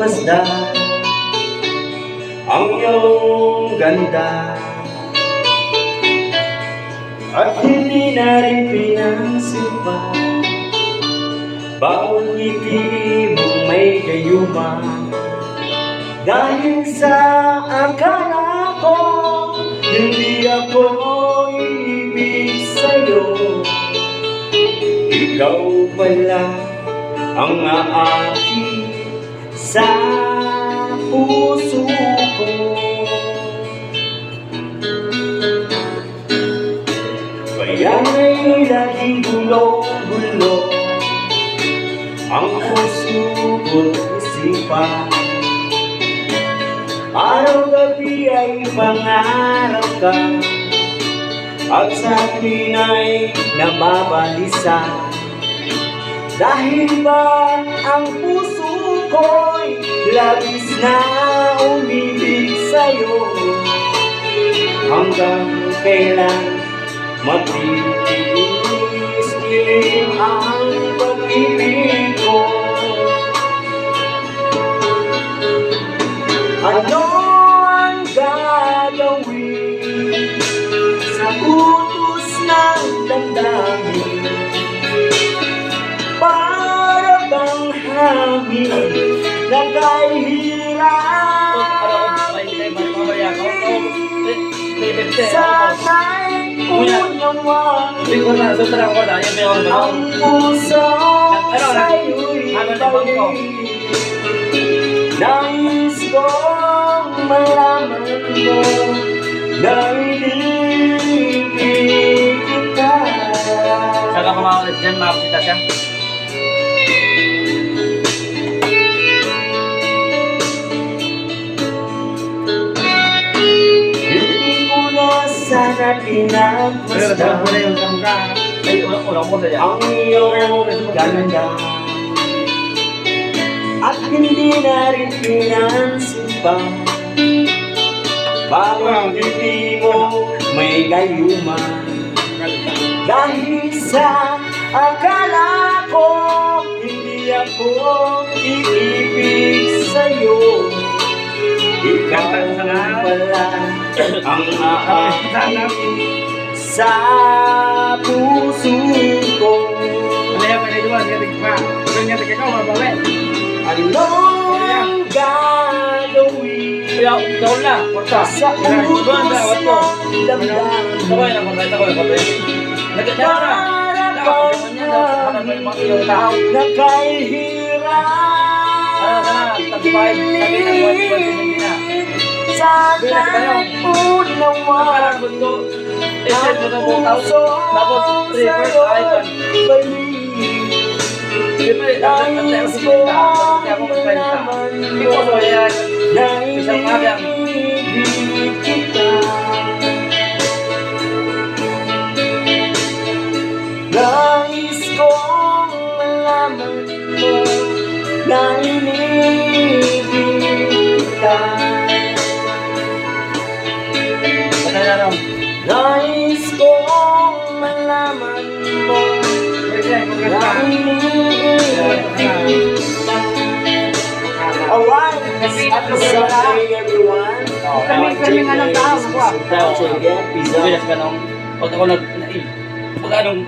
masdan ang iyong ganda. At hindi na rin pinansin pa bawat ngiti mong may gayuma dahil sa akala ko hindi ako ibig sa'yo. Ikaw pala ang aaki sa puso ko. Kaya nga'y laging gulo-gulo Ang puso ko't isipan. Araw-gabi ay pangarap ka At sa akin ay nababalisa Dahil ba ang puso ko'y labis na umibig sa'yo. Hanggang kailan matitiis dilim ang pag-ibig ko? Ano Sana'y unawa ang puso sa'yo'y balik Nais kong malaman mo na inibig kita Saka kumakalit dyan, makakita siya. Pinagmasdan Ay, ulang ulang mo siya. ang iyong ganda. At hindi na rin pinansin pa Bawang hindi mo may gayuma. Dahil sa akala ko Hindi ako iibig sa'yo Ikaw pala ang aakit sa puso ko Ano ang gagawin Kaya, daw na, porta. sa utos ng damdamin Sabay na, porta. Sabay, porta. Nagkakita na. Para bang na kahirap Sana'y unawa ang puso sa'yo'y balik Nais ko malaman mo na inibig kita Nais kong malaman mo na inibig kita Nais kong malaman mo. Na inibig kita Alright, happy Sunday everyone. Kami-kami nga ng tao, nakuha. Pizza, pizza Bilas ka nung, pag ako nag, pag anong,